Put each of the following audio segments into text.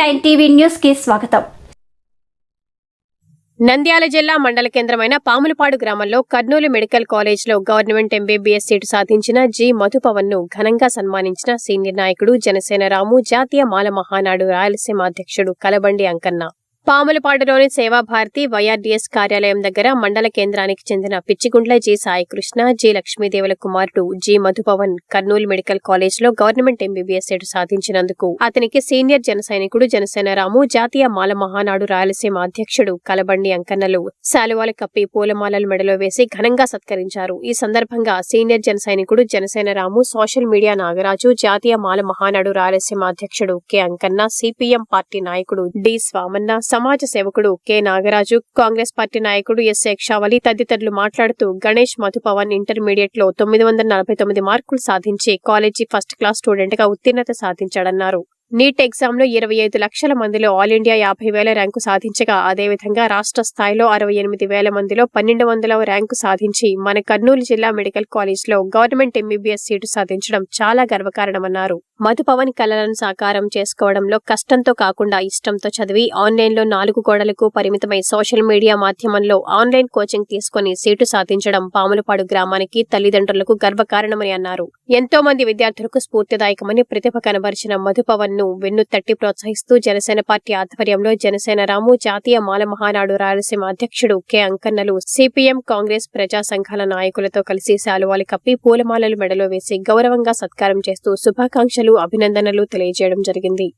Nine TV న్యూస్కి స్వాగతం. నంద్యాల జిల్లా మండల కేంద్రమైన పాములపాడు గ్రామంలో కర్నూలు మెడికల్ కాలేజ్లో government M B B S seat సాధించిన జి మధుపవన్ను ఘనంగా సన్మానించిన సీనియర్ నాయకుడు జనసేన రాము జాతీయ మాల మహానాడు రాయలసీమ అధ్యక్షుడు కలబండి అంకన్న. పాములపాడులోని సేవాభారతి వైఆర్డీఎస్ కార్యాలయం దగ్గర మండల కేంద్రానికి చెందిన పిచ్చిగుండ్ల జి సాయికృష్ణ జి లక్ష్మీదేవుల కుమారుడు జి మధుపవన్ కర్నూలు మెడికల్ కాలేజ్లో government M B B S seat సాధించినందుకు అతనికి సీనియర్ జన సైనికుడు జనసేన రాము జాతీయ మాల మహానాడు రాయలసీమ అధ్యక్షుడు కలబండి అంకన్నలు శాలువాలు కప్పి పూలమాలలు మెడలో వేసి ఘనంగా సత్కరించారు. ఈ సందర్భంగా సీనియర్ జన సైనికుడు జనసేన రాము సోషల్ మీడియా నాగరాజు జాతీయ మాల మహానాడు రాయలసీమ అధ్యక్షుడు K Ankanna C P M party నాయకుడు డి స్వామన్న సమాజ సేవకుడు కె. నాగరాజు కాంగ్రెస్ పార్టీ నాయకుడు ఎస్. శేక్షావలి తదితరులు మాట్లాడుతూ గణేష్ మధుపవన్ ఇంటర్మీడియట్లో తొమ్మిది వందల నలభై తొమ్మిది మార్కులు సాధించి కాలేజీ ఫస్ట్ క్లాస్ స్టూడెంట్గా ఉత్తీర్ణత సాధించాడన్నారు. నీట్ ఎగ్జామ్లో ఇరవై ఐదు లక్షల మందిలో ఆల్ ఇండియా యాభై వేల ర్యాంకు సాధించగా అదేవిధంగా రాష్ట్ర స్థాయిలో అరవై ఎనిమిది వేల మందిలో పన్నెండు వందల ర్యాంకు సాధించి మన కర్నూలు జిల్లా మెడికల్ కాలేజ్లో గవర్నమెంట్ ఎంబీబీఎస్ సీటు సాధించడం చాలా గర్వకారణమన్నారు. మధుపవన్ కలలను సాకారం చేసుకోవడంలో కష్టంతో కాకుండా ఇష్టంతో చదివి ఆన్లైన్లో నాలుగు గోడలకు పరిమితమై సోషల్ మీడియా మాధ్యమంలో ఆన్లైన్ కోచింగ్ తీసుకుని సీటు సాధించడం పాములపాడు గ్రామానికి తల్లిదండ్రులకు గర్వకారణమని అన్నారు. ఎంతో మంది విద్యార్థులకు స్ఫూర్తిదాయకమని ప్రతిభ కనబరిచిన మధుపవన్ ను వెన్ను తట్టి ప్రోత్సహిస్తూ జనసేన పార్టీ ఆధ్వర్యంలో జనసేన రాము జాతీయ మాల మహానాడు రాయలసీమ అధ్యక్షుడు కె. అంకన్నలు సిపిఎం కాంగ్రెస్ ప్రజా సంఘాల నాయకులతో కలిసి శాలువాలు కప్పి పూలమాలలు మెడలో వేసి గౌరవంగా సత్కారం చేస్తూ శుభాకాంక్షలు అభినందనలు తెలియజేయడం జరిగింది.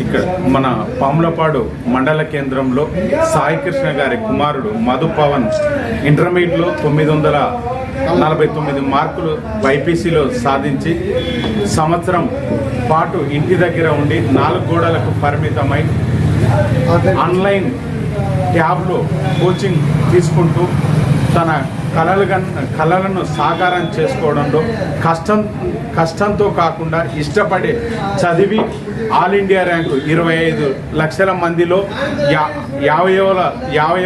ఇక్కడ మన పాములపాడు మండల కేంద్రంలో సాయి కృష్ణ గారి కుమారుడు మధు పవన్ ఇంటర్మీడియట్లో తొమ్మిది వందల నలభై తొమ్మిది మార్కులు బైపీసీలో సాధించి సంవత్సరం పాటు ఇంటి దగ్గర ఉండి నాలుగు గోడలకు పరిమితమై ఆన్లైన్ ట్యాబ్లో కోచింగ్ తీసుకుంటూ తన కళలు కళలను సాకారం చేసుకోవడంలో కష్టం కష్టంతో కాకుండా ఇష్టపడి చదివి ఆల్ ఇండియా ర్యాంకు ఇరవై ఐదు లక్షల మందిలో యా యాభై వేల యాభై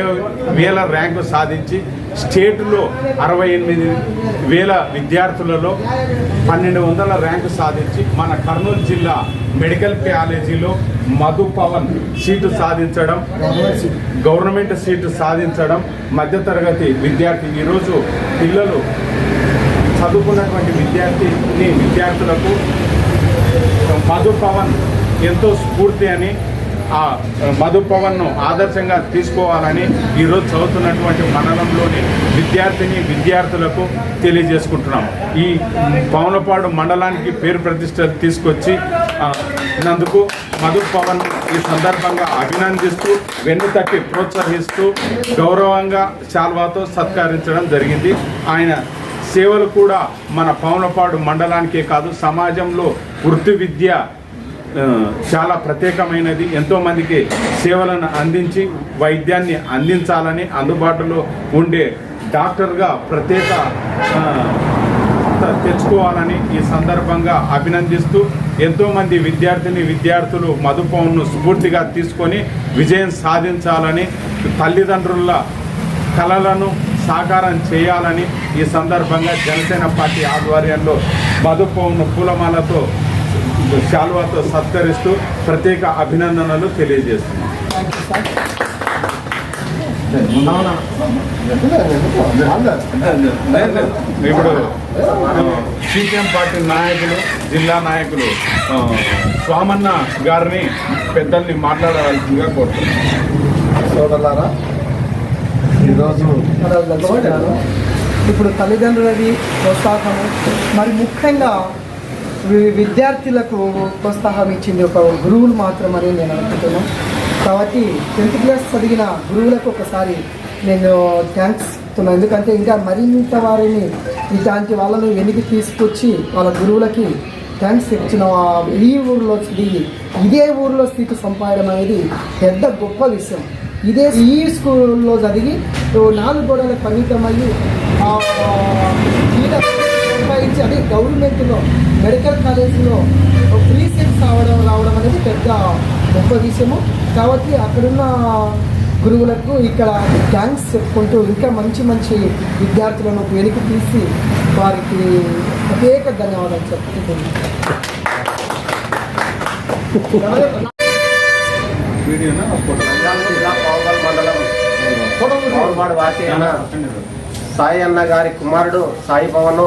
వేల ర్యాంకు సాధించి స్టేట్లో అరవై ఎనిమిది వేల విద్యార్థులలో పన్నెండు వందల ర్యాంకు సాధించి మన కర్నూలు జిల్లా మెడికల్ కాలేజీలో మధు పవన్ సీటు సాధించడం గవర్నమెంట్ సీటు సాధించడం మధ్యతరగతి విద్యార్థి. ఈరోజు పిల్లలు చదువుకున్నటువంటి విద్యార్థిని విద్యార్థులకు మధు పవన్ ఎంతో స్ఫూర్తి అని ఆ మధు పవన్ను ఆదర్శంగా తీసుకోవాలని ఈరోజు చదువుతున్నటువంటి మండలంలోని విద్యార్థిని విద్యార్థులకు తెలియజేసుకుంటున్నాం. ఈ పవనపాడు మండలానికి పేరు ప్రతిష్ట తీసుకొచ్చి నందుకు మధు పవన్ ఈ సందర్భంగా అభినందిస్తూ వెన్ను తట్టి ప్రోత్సహిస్తూ గౌరవంగా శాల్వాతో సత్కరించడం జరిగింది. ఆయన సేవలు కూడా మన పవనపాడు మండలానికే కాదు సమాజంలో వృత్తి విద్య చాలా ప్రత్యేకమైనది. ఎంతోమందికి సేవలను అందించి వైద్యాన్ని అందించాలని అందుబాటులో ఉండే డాక్టర్గా ప్రత్యేక తెచ్చుకోవాలని ఈ సందర్భంగా అభినందిస్తూ ఎంతోమంది విద్యార్థిని విద్యార్థులు మధుపవన్ను స్ఫూర్తిగా తీసుకొని విజయం సాధించాలని తల్లిదండ్రుల కళలను సాకారం చేయాలని ఈ సందర్భంగా జనసేన పార్టీ ఆధ్వర్యంలో మధుపవన్ను పూలమాలతో శాల్వాతో సత్కరిస్తూ ప్రత్యేక అభినందనలు తెలియజేస్తున్నాం ఇప్పుడు సిపిఎం పార్టీ నాయకులు జిల్లా నాయకులు స్వామన్న గారిని పెద్దల్ని మాట్లాడవలసిందిగా కోరుతున్నాం సోదరులారా ఈరోజు ఇప్పుడు తల్లిదండ్రులది ప్రోత్సాహము మరి ముఖ్యంగా విద్యార్థులకు ప్రోత్సాహం ఇచ్చింది ఒక గురువులు మాత్రమని నేను అనుకుంటున్నాను. కాబట్టి టెన్త్ క్లాస్ చదివిన గురువులకు ఒకసారి నేను థ్యాంక్స్ చెప్తున్నాను. ఎందుకంటే ఇంకా మరింత వారిని ఇలాంటి వాళ్ళను వెనక్కి తీసుకొచ్చి వాళ్ళ గురువులకి థ్యాంక్స్ ఇచ్చిన ఈ ఊరిలో దిగి ఇదే ఊరిలో సీటు సంపాదన అనేది పెద్ద గొప్ప విషయం. ఇదే ఈ స్కూల్లో చదివి నాలుగు గోడలకు పరిమితమయ్యి సంపాదించి అదే గవర్నమెంట్లో మెడికల్ కాలేజీలో ఫ్రీ సీట్స్ రావడం రావడం అనేది పెద్ద గొప్ప విషయము. కాబట్టి అక్కడున్న గురువులకు ఇక్కడ థ్యాంక్స్ చెప్పుకుంటూ ఇంకా మంచి మంచి విద్యార్థులను వెనక్కి తీసి వారికి ప్రత్యేక ధన్యవాదాలు చెప్పుకుంటున్నాను. సాయి అన్న గారి కుమారుడు సాయి పవన్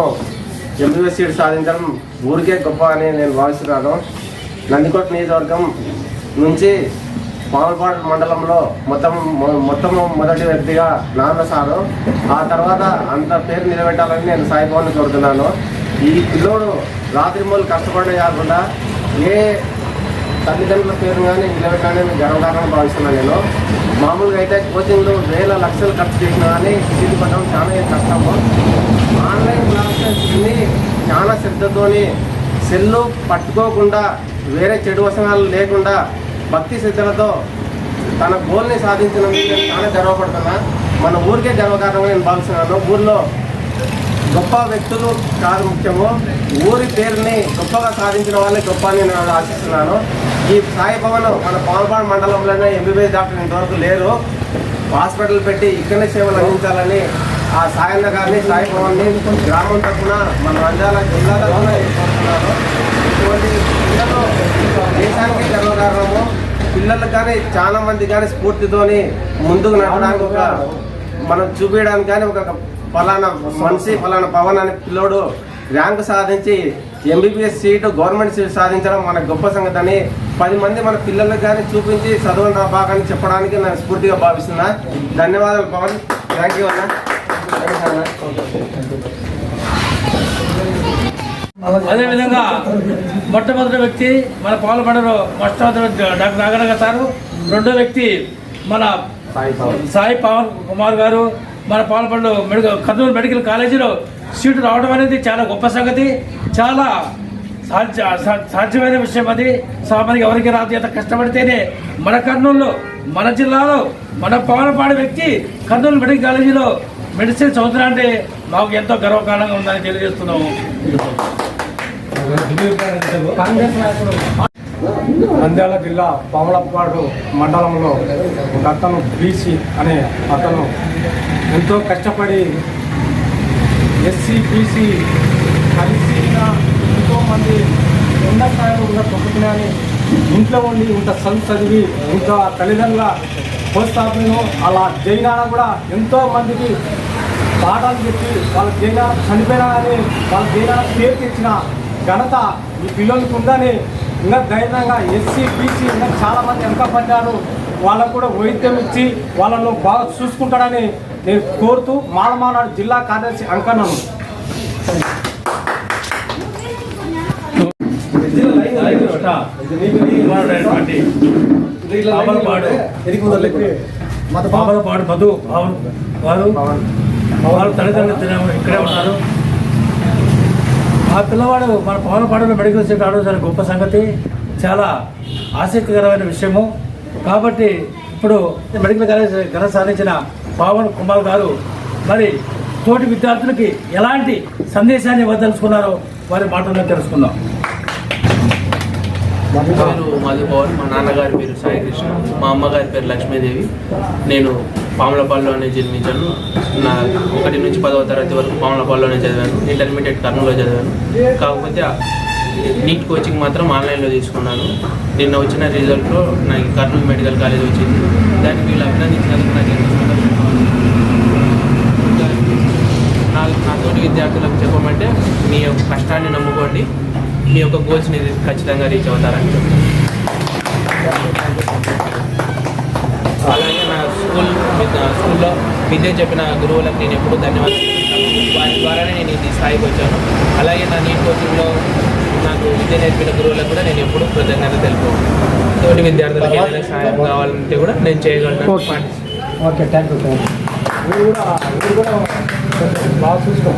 ఎంబీబీఎస్ సీట్ సాధించడం ఊరికే గొప్ప అని నేను భావిస్తున్నాను. నందికోట నియోజకవర్గం నుంచి పావులపాడు మండలంలో మొత్తం మొ- మొత్తం మొదటి వ్యక్తిగా నాన్న సారు. ఆ తర్వాత అంత పేరు నిలబెట్టాలని నేను సాయిబాబుని కోరుతున్నాను. ఈ పిల్లోడు రాత్రి మూలు కష్టపడే కాకుండా ఏ తల్లిదండ్రుల పేరు కానీ నిలబెట్టాలని నేను గర్వకారణం భావిస్తున్నాను నేను. మామూలుగా అయితే కోచింగ్లో వేల లక్షలు ఖర్చు చేసినా కానీ సీటు పడడం చాలా కష్టము. ఆన్లైన్ క్లాసెస్ని చాలా శ్రద్ధతోని సెల్లు పట్టుకోకుండా వేరే చెడు వసనాలు లేకుండా భక్తి శ్రద్ధలతో తన గోల్ని సాధించినందుకు నేను చాలా గర్వపడుతున్నా. మన ఊరికే గర్వకారణంగా నేను భావిస్తున్నాను. ఊర్లో గొప్ప వ్యక్తులు కాదు ముఖ్యము. ఊరి పేరుని గొప్పగా సాధించిన వాళ్ళే గొప్ప అని నేను ఆశిస్తున్నాను. ఈ సాయి భవన్ మన పాల్పాడు మండలంలోనే ఎంబీబీఎస్ డాక్టర్ ఇంతవరకు లేరు. హాస్పిటల్ పెట్టి ఇక్కడనే సేవలు అందించాలని ఆ సాయన్న గారిని సాయి భవన్ని గ్రామం తరఫున మన నంద్యాల జిల్లా తరఫున కోరుతున్నాను ఇటువంటి పిల్లలు దేశానికి గర్వకారణము. పిల్లలకు కానీ చాలా మంది కానీ స్ఫూర్తితోని ముందుకు నడవడానికి ఒక మనం చూపించడానికి కానీ ఒక ఫలానా మనిషి ఫలానా పవన్ అనే పిల్లోడు ర్యాంక్ సాధించి ఎంబీబీఎస్ సీటు గవర్నమెంట్ సీట్ సాధించడం మన గొప్ప సంగతి అని పది మంది మన పిల్లలకు కానీ చూపించి చదువుని రా బాగా అని చెప్పడానికి నేను స్ఫూర్తిగా భావిస్తున్నా. ధన్యవాదాలు పవన్. థ్యాంక్ యూ అన్న. అదేవిధంగా మొట్టమొదటి వ్యక్తి మన పాలపడలో మొట్టమొదటి డాక్టర్ నాగరాజ సారు రెండో వ్యక్తి మన సాయి పవన్ కుమార్ గారు. మన పాలపల్లి మెడికల్ కర్నూలు మెడికల్ కాలేజీలో సీటు రావడం అనేది చాలా గొప్ప సంగతి. చాలా సాధ్య సాధ్యమైన విషయం అది. సామాన్య ఎవరికి రాదు ఎంత కష్టపడితేనే మన కర్నూలులో మన జిల్లాలో మన పవనపాడు వ్యక్తి కర్నూలు మెడికల్ కాలేజీలో మెడిసిన్ చదువుతున్నా అంటే మాకు ఎంతో గర్వకారణంగా ఉందని తెలియజేస్తున్నాము. నంద్యాల జిల్లా పాములపాడు మండలంలో ఒక అతను బీసీ అనే అతను ఎంతో కష్టపడి ఎస్సీ బీసీ కలిసిన ఎంతోమంది ఉన్న స్థాయిలో కూడా తొక్కుతున్నాయని ఇంట్లో ఉండి ఇంత చదువు చదివి ఇంకా తల్లిదండ్రుల ప్రోత్సాహం అలా జైనాన కూడా ఎంతో మందికి పాఠాలు చెప్పి వాళ్ళ జైనా చనిపోయినా కానీ వాళ్ళ జైనా పేరు తెచ్చిన ఘనత ఈ పిల్లలకు ఉందని ఇంకా ధైర్యంగా ఎస్సీ బీసీ ఇంకా చాలామంది వెనక పడ్డారు వాళ్ళకు కూడా వైద్యం ఇచ్చి వాళ్ళను బాగా చూసుకుంటాడని నేను కోరుతూ మాలమానాడు జిల్లా కార్యదర్శి అంకన్నాను పాడు మధు పవన్ వారు వాళ్ళ తల్లిదండ్రులు ఇక్కడే ఉన్నారు. ఆ పిల్లవాడు మన పవనపాడులో మెడికల్ సీట్ ఆడడం చాలా గొప్ప సంగతి చాలా ఆసక్తికరమైన విషయము. కాబట్టి ఇప్పుడు మెడికల్ కాలేజ్ ఘన సాధించిన పావన్ కుమార్ గారు మరి తోటి విద్యార్థులకి ఎలాంటి సందేశాన్ని ఇవ్వదలుచుకున్నారో వారి మాటల్లో తెలుసుకుందాం. పేరు పవన్ మా నాన్నగారి పేరు సాయి కృష్ణ మా అమ్మగారి పేరు లక్ష్మీదేవి. నేను పాములపాల్లోనే జన్మించాను. నా ఒకటి నుంచి పదవ తరగతి వరకు పాములపాల్లోనే చదివాను. ఇంటర్మీడియట్ కర్నూలులో చదివాను. కాకపోతే నీట్ కోచింగ్ మాత్రం ఆన్లైన్లో తీసుకున్నాను. నిన్న వచ్చిన రిజల్ట్లో నాకు కర్నూలు మెడికల్ కాలేజ్ వచ్చింది. దానికి వీళ్ళు అభినందించినందుకు నాకు ఎంతో సంతోషంగా ఉంది. ఇంకా నా నా తోటి విద్యార్థులకు చెప్పమంటే మీ యొక్క కష్టాన్ని నమ్ముకోండి. మీ యొక్క గోల్స్ని ఖచ్చితంగా రీచ్ అవుతారని అలాగే నా స్కూల్ స్కూల్లో విద్య చెప్పిన గురువులకు నేను ఎప్పుడూ ధన్యవాదాలు వారి ద్వారానే నేను ఈ స్థాయికి వచ్చాను. అలాగే నా నీట్ కోచింగ్లో నాకు విద్య నేర్పిన గురువులకు కూడా నేను ఎప్పుడూ కృతజ్ఞత తెలుపు తోటి విద్యార్థులకు ఏదైనా సహాయం కావాలంటే కూడా నేను చేయగలను ఓకే థ్యాంక్ యూ బాగా చూసుకో